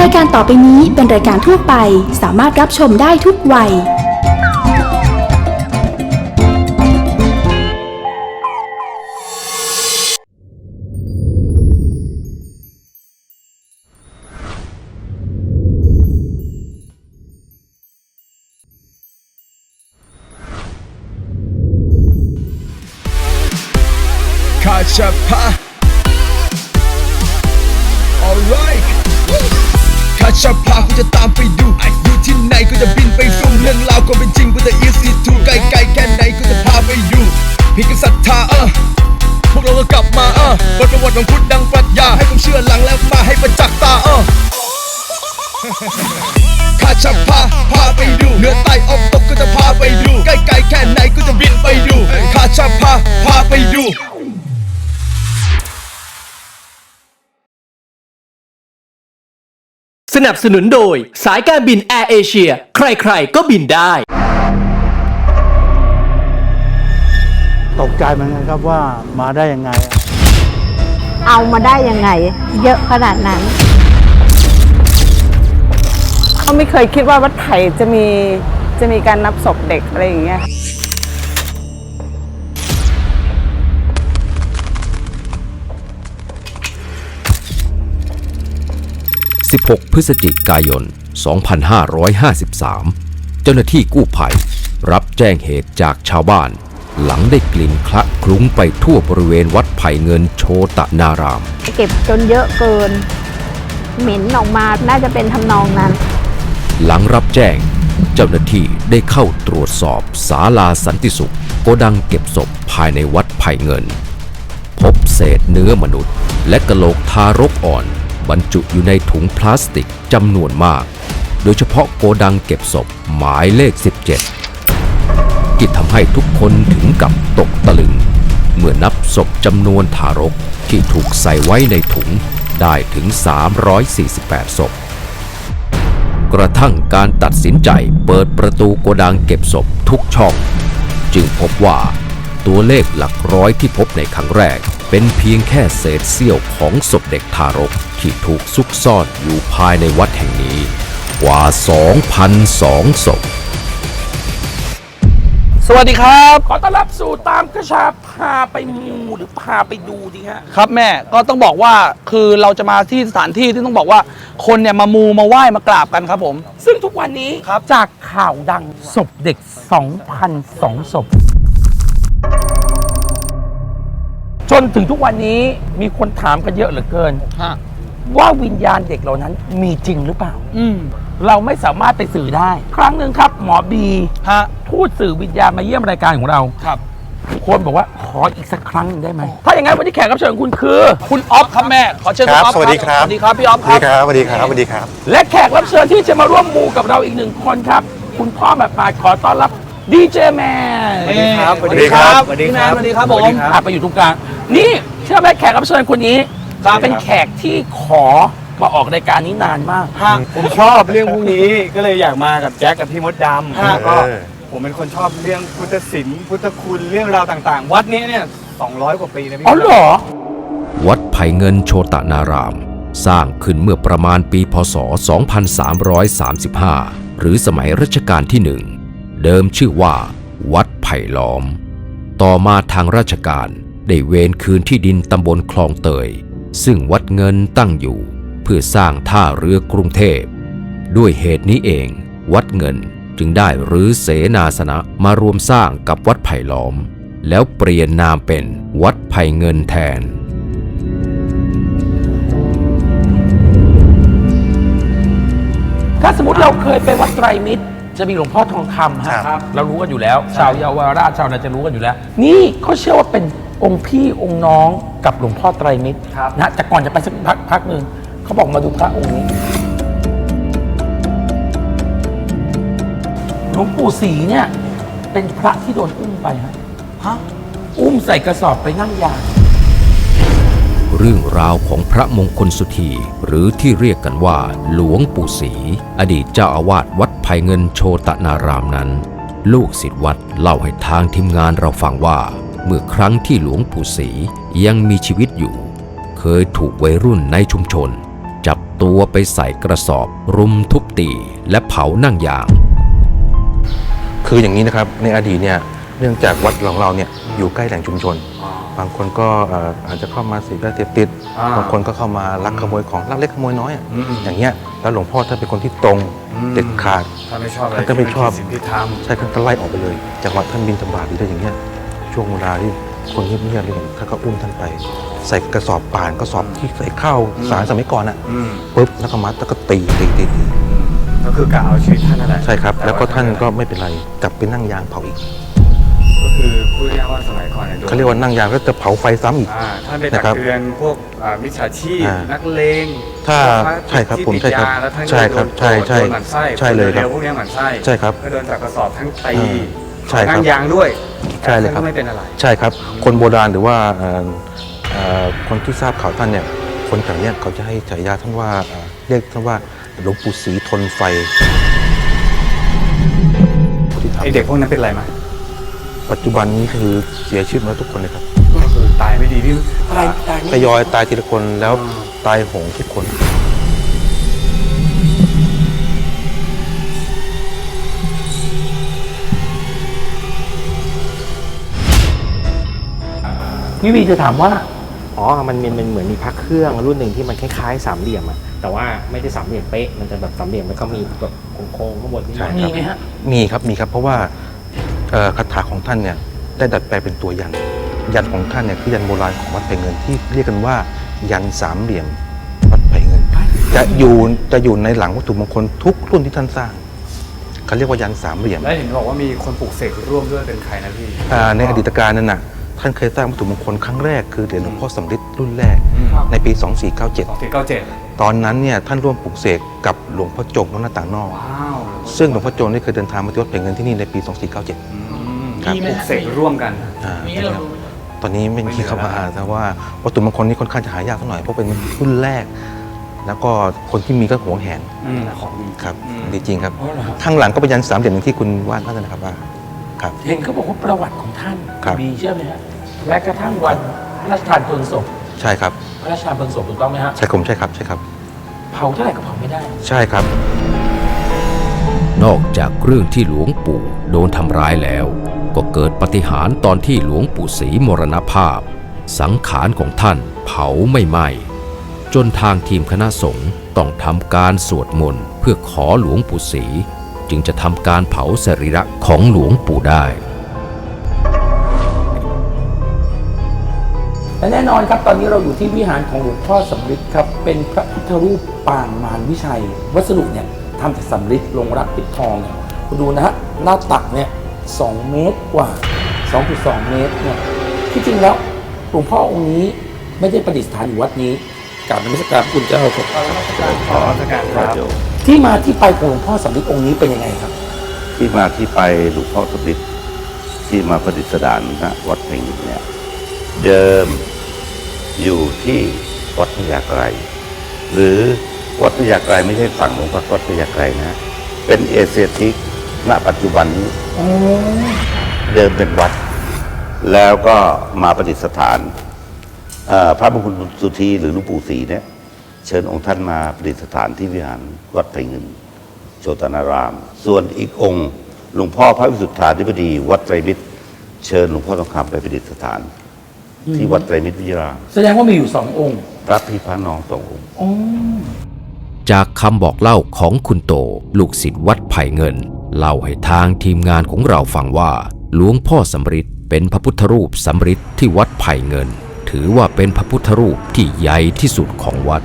รายการต่อไปนี้เป็นรายการทั่วไปสามารถรับชมได้ทุกวัย คาชาพา ชาพากูจะตามไปดูอยู่ที่ไหนกูจะบินไปสุ่มเรื่องราวก็เป็นจริงกูจะ easy to ไกลไกลๆแค่ไหนกูจะพาไปดูพี่ก็ศรัทธาเออพวกเราก็กลับมาเออบทประวัติของพุทธดังปรัชญาให้ผมเชื่อหลังแล้วมาให้ประจักษ์ตาเออข้าจะพาพาไปดูเหนือใต้ออกตกก็จะพาไปดูใกล้ๆแค่ไหนก็จะบินไปดูข้าจะพาพาไปดู สนับสนุนโดยสายการบินแอร์เอเชียใครๆก็บินได้ ตกใจเหมือนกันครับว่ามาได้ยังไงอะเอามาได้ยังไง เยอะขนาดนั้น เขาไม่เคยคิดว่าวัดไผ่จะมีจะมีการนับศพเด็กอะไรอย่างเงี้ย 16 พฤศจิกายน 2553 เจ้าหน้าที่กู้ภัย รับแจ้งเหตุจากชาวบ้าน หลังได้กลิ่นคละคลุ้งไปทั่วบริเวณวัดไผ่เงินโชตนาราม เก็บจนเยอะเกิน เหม็นออกมาน่าจะเป็นทำนองนั้น หลังรับแจ้ง เจ้าหน้าที่ได้เข้าตรวจสอบศาลาสันติสุขโกดังเก็บศพภายในวัดไผ่เงิน พบเศษเนื้อมนุษย์ และกะโหลกทารกอ่อน บรรจุอยู่ในถุงพลาสติกจำนวนมาก โดยเฉพาะโกดังเก็บศพหมายเลข 17 ที่ทำให้ทุกคนถึงกับตกตะลึง เมื่อนับศพจำนวนทารกที่ถูกใส่ไว้ในถุงได้ถึง 348 ศพ กระทั่งการตัดสินใจเปิดประตูโกดังเก็บศพทุกช่อง จึงพบว่าตัวเลขหลักร้อยที่พบในครั้งแรก เป็นเพียงแค่เศษเสี้ยวของศพเด็กทารกที่ถูกซุกซ่อนอยู่ภายในวัดแห่งนี้ กว่า 2,002ศพ สวัสดีครับ ขอต้อนรับสู่ตามกระชาพาไปมูหรือพาไปดูดีฮะ ครับแม่ก็ต้องบอกว่าคือเราจะมาที่สถานที่ที่ต้องบอกว่า คนเนี่ยมามูมาไหว้มากราบกันครับผม ซึ่งทุกวันนี้ครับจากข่าวดังศพเด็ก 2,002ศพ จนถึงทุกวันนี้มีคนถามกันเยอะเหลือเกิน ฮะว่าวิญญาณเด็กเหล่านั้นมีจริงหรือเปล่า อืมเราไม่สามารถไปสื่อได้ ครั้งหนึ่งครับ หมอบีฮะพูดสื่อวิญญาณมาเยี่ยมรายการของเรา ครับ คนบอกว่าขออีกสักครั้งหนึ่งได้ไหม ถ้าอย่างนั้นวันนี้แขกรับเชิญของคุณคือ คุณออฟครับแม่ ขอเชิญคุณครับออฟสวัสดีครับ สวัสดีครับพี่ออฟสควัสรับดีครับสวัสดีครับสวัสดีครับ และแขกรับเชิญที่จะมาร่วมมูกับเราอีกหนึ่งคนครับ คุณพ่อแบบปาดขอต้อนรับดีเจแมนสวัสดีครับสวัสดีครับสวัสดีครับสวัสดีครับผมอะไปอยู่ตรงกลาง นี่เชื่อไหมแขกรับเชิญคนนี้เป็นแขกที่ขอมาออกรายการนี้นานมาก ฮะ ผมชอบเรื่องพวกนี้ก็เลยอยากมากับแจ็คกับพี่มดดำฮะ แล้วก็ผมเป็นคนชอบเรื่องพุทธศิลป์พุทธคุณเรื่องราวต่างๆ วัดนี้เนี่ย 200 กว่าปีนะพี่อ๋อเหรอ วัดไผ่เงินโชตนาราม สร้างขึ้นเมื่อประมาณปีพศ 2335 หรือสมัยรัชกาลที่หนึ่ง เดิมชื่อว่า วัดไผ่ล้อม ต่อมาทางราชการ ได้เวนคืนที่ดินตำบลคลองเตย ซึ่งวัดเงินตั้งอยู่ เพื่อสร้างท่าเรือกรุงเทพ ด้วยเหตุนี้เอง วัดเงินจึงได้รื้อเสนาสนะมารวมสร้างกับวัดไผ่ล้อม แล้วเปลี่ยนนามเป็นวัดไผ่เงินแทนถ้าสมมติเราเคยไปวัดไตรมิตร จะมีหลวงพ่อทองคำฮะครับ เรารู้กันอยู่แล้ว ชาวเยาวราชชาวนาจะรู้กันอยู่แล้ว นี่เขาเชื่อว่าเป็นองค์พี่องค์น้องกับหลวงพ่อไตรมิตรนะแต่ก่อนจะไปสักพักพักหนึ่งเขาบอกมาดูพระองค์นี้หลวงปู่ศรีเนี่ย เป็นพระที่โดนอุ้มไปฮะฮะอุ้มใส่กระสอบไปนั่งยาง เรื่องราวของพระมงคลสุธีหรือที่เรียกกันว่า หลวงปู่ศรีอดีตเจ้าอาวาสวัด ไผ่เงินโชตนารามนั้น ลูกศิษย์วัดเล่าให้ทางทีมงานเราฟังว่า เมื่อครั้งที่หลวงปู่ศรียังมีชีวิตอยู่ เคยถูกวัยรุ่นในชุมชน จับตัวไปใส่กระสอบ รุมทุบตีและเผานั่งยาง คืออย่างนี้นะครับในอดีตเนี่ยเนื่องจากวัดของเราเนี่ยอยู่ใกล้แหล่งชุมชน บางคนก็เอ่ออาจจะเข้ามาเสียบยาเสพติด อ่าบางคนก็เข้ามาลักขโมยของลักเล็กขโมยน้อยอะอืม อย่างเงี้ยแล้วหลวงพ่อท่านเป็นคนที่ตรงอืมเด็ดขาด ถ้าไม่ชอบอะไรท่านก็ไม่ชอบ สิ่งที่ทใช่ท่านก็ไล่ออกไปเลยจากวัดท่านบินธบาตหรืออะไรอย่างเงี้ยช่วงเวลาที่คนเงียบๆเลยท่านก็อุ้มท่านไป ใส่กระสอบป่านกระสอบที่ใส่ข้าวสารสมัยก่อนอะำอืมปุ๊บแล้วก็มัดแล้วก็ตีตีตีตีก็คือกะเอาชีวิตท่านนั่นแหละใช่ครับต่แล้วก็ท่านก็ไม่เป็นไรกลับไปนั่งยางเผาอีกก็ คือพูดง่ายๆว่าสมัยก่อนเนี่ยโดนเขาเรียกว่านั่งยางก็จะเผาไฟซ้ำอีก อ่าท่านไปตันะกครับเตือนพวกอ่ามิจฉาชีพอ่านันักเลงถ้าพวกใช่ครับที่ผมติดใช่ครับยาแล้วท่านก็ใช่ครับโดนใช่ใช่โดนหมั่นไส้ใช่เลยครับ นวๆพวกเนี้ยหมั่นไส้ใช่ครับ ก็โดนจับกระสอบทั้งตีอ่าใช่ครับนั่งยางด้วยใช่เลยครับ แต่ท่านก็ไม่เป็นอะไร ใช่ครับ คนโบราณหรือว่าเอ่อเอ่อคนที่ทราบข่าวท่านเนี่ย คนแถวเนี้ยเขาจะให้ฉายาท่านว่าเอ่อเรียกท่านว่าหลวงปู่ศรีทนไฟที่ทำ ไอเด็กพวกนั้นเป็นอะไรมา ปัจจุบันนี้คือเสียชีวิตหมาแล้วทุกคนเลยครับก็คือตายไม่ดีที่ตายตายทยอยตายทีละคนแล้วตายโหงทุกคน พี่วีจะถามว่า อ๋อ มันมีมันเหมือนมีพักเครื่องรุ่นหนึ่งที่มันคล้ายๆสามเหลี่ยมอะแต่ว่าไม่ได้สามเหลี่ยมเป๊ะ มันจะแบบสามเหลี่ยมแล้วก็มีแบบโค้งๆข้างบนนิดหน่อยมีไหมฮะ มีครับมีครับ เพราะว่าเอ่อ คาถาของท่านเนี่ยได้ดัดแปลงเป็นตัวยัน ยันของท่านเนี่ยคือยันโบราณของวัดไผ่เงินที่เรียกกันว่า ยันสามเหลี่ยมวัดไผ่เงิน จะอยู่จะอยู่ในหลังวัตถุมงคลทุกรุ่นที่ท่านสร้างเขาเรียกว่ายันสามเหลี่ยมแล้วเห็นบอกว่ามีคนปลูกเสกร่วมด้วยเป็นใครนะพี่อ่าในอดีตการนั้นน่ะท่านเคยสร้างวัตถุมงคลครั้งแรกคือเหรียญหลวงพ่อสำริดรุ่นแรกอืมในปี 2497สองสี่เก้าเจ็ดตอนนั้นเนี่ยท่านร่วมปลูกเสกกับหลวงพ่อจงวัดหน้าต่างนอกว้าว ซึ่งหลวงพ่อจงได้เคยเดินทางมาที่วัดไผ่เงินที่นี่ในปี 2497อืมครับปลูกเสกร่วมกัน อ่ามีให้เราดูตอนนี้ไม่มีครับอ่าแต่ว่าวัตถุมงคลนี้ค่อนข้างจะหายากสักหน่อยเพราะเป็นรุ่นแรก แล้วก็คนที่มีก็หวงแหนอืมของครับอืม ดีจริงครับอ๋อเหรอข้างหลังก็เป็นยันสามเหลี่ยมอย่างที่คุณวาดนั่นนะครับว่าครับ เห็นเขาบอกว่าประวัติของท่านครับ มีเชื่อไหมฮะแม้กระทั่งวันพระราชทานเพลิงศพใช่ครับพระราชทานเพลิงศพถูกต้องไหมฮะใช่ผมใช่ครับใช่ครับ เผาเท่าไหร่ก็เผาไม่ได้ ใช่ครับ นอกจากเรื่องที่หลวงปู่โดนทำร้ายแล้ว ก็เกิดปฏิหารตอนที่หลวงปู่ศรีมรณภาพ สังขารของท่านเผาไม่ไหม้จนทางทีมคณะสงฆ์ต้องทำการสวดมนต์เพื่อขอหลวงปู่ศรีจึงจะทำการเผาสรีระของหลวงปู่ได้ และแน่นอนครับตอนนี้เราอยู่ที่วิหารของหลวงพ่อสำริดครับ เป็นพระพุทธรูปปางมารวิชัย วัสดุเนี่ย ทำจากสำริดลงรักปิดทองเนี่ยคุณดูนะฮะหน้าตักเนี่ยสองเมตรกว่า 2.2 เมตรเนี่ยที่จริงแล้วหลวงพ่อองค์นี้ไม่ได้ประดิษฐานอยู่วัดนี้กราบนมัสการพระคุณเจ้าครับขอราชการครับที่มาที่ไปของหลวงพ่อสำริดองค์นี้เป็นยังไงครับ ที่มาที่ไปหลวงพ่อสมฤทธิ์ที่มาประดิษฐานณวัดแห่งนี้เนี่ยเดิมอยู่ที่วัดพญาไกรหรือ วัดพญาไกรไม่ใช่ฝั่งของวัดวัดพญาไกรนะ เป็นเอเชียทิกณปัจจุบันนี้เดิมเป็นวัด แล้วก็มาประดิษฐานเอ่อพระมงคลสุธีหรือหลวงปู่ศรีเนี่ย เชิญองค์ท่านมาประดิษฐานที่วิหารวัดไผ่เงิน โชตนาราม ส่วนอีกองค์ หลวงพ่อพระวิสุทธาธิบดีวัดไตรมิตร เชิญหลวงพ่อทองคำไปประดิษฐาน ที่วัดไตรมิตรวิทยารามแสดงว่ามีอยู่สององค์พระพี่พระน้องสององค์อ๋อ จากคำบอกเล่าของคุณโต ลูกศิษย์วัดไผ่เงิน เล่าให้ทางทีมงานของเราฟังว่า หลวงพ่อสำริดเป็นพระพุทธรูปสำริดที่วัดไผ่เงิน ถือว่าเป็นพระพุทธรูปที่ใหญ่ที่สุดของวัด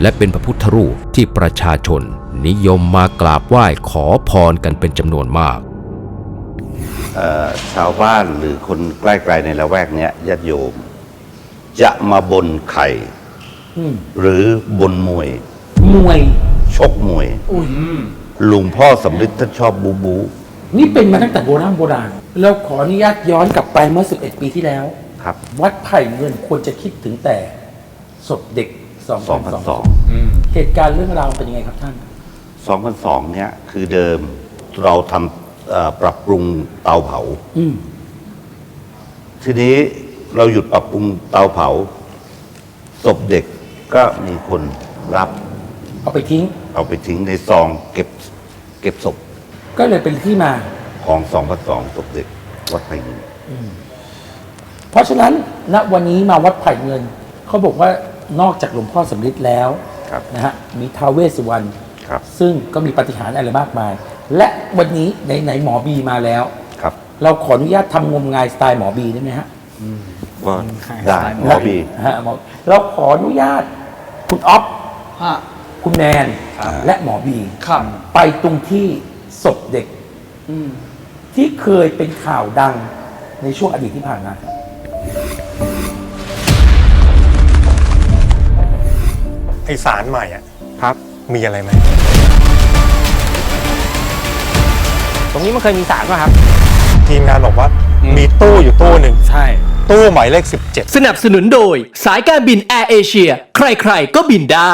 และเป็นพระพุทธรูปที่ประชาชน นิยมมากราบไหว้ขอพรกันเป็นจำนวนมากเอ่อชาวบ้านหรือคนใกล้ๆในละแวกเนี้ยญาติโยม จะมาบนไข่อืมหรือบนมวย มวย ชกมวย อุ้ยหลวงพ่อสำริดท่านชอบบูบูนี่เป็นมาตั้งแต่โบราณโบราณแล้วขออนุญาตย้อนกลับไปเมื่อ 11 ปีที่แล้ว ครับ วัดไผ่เงินควรจะคิดถึงแต่ศพเด็ก2002 2002เหตุการณ์เรื่องราวเป็นยังไงครับท่าน 2002 เนี่ย คือเดิมเราทำเอ่อปรับปรุงเตาเผา อืมทีนี้เราหยุดปรับปรุงเตาเผาศพเด็กก็มีคนรับ เอาไปทิ้ง เอาไปทิ้งในซองเก็บเก็บศพก็เลยเป็นที่มา ของสองพันสองศพเด็กวัดไผ่เงินเพราะฉะนั้นณวันนี้มาวัดไผ่เงิน เขาบอกว่านอกจากหลวงพ่อสำริดแล้วครับ นะฮะมีท้าวเวสสุวรรณครับ ซึ่งก็มีปาฏิหารย์อะไรมากมาย และวันนี้ไหนไหนๆหมอบีมาแล้ว ครับเราขออนุญาตทำงมงายสไตล์หมอบีได้ไหมฮะก็ได้หมอบีฮะหมอเราขออนุญาตคุณอ๊อฟ คุณแมนและหมอบีครับ ไปตรงที่ศพเด็กที่เคยเป็นข่าวดังในช่วงอดีตที่ผ่านมาครับไอสารใหม่อะครับ มีอะไรไหมตรงนี้มันเคยมีสารป่ะครับ ทีมงานบอกว่ามีตู้อยู่ตู้หนึ่งใช่ ตู้หมายเลข 17สนับสนุนโดย สายการบินแอร์เอเชีย ใครๆ ก็บินได้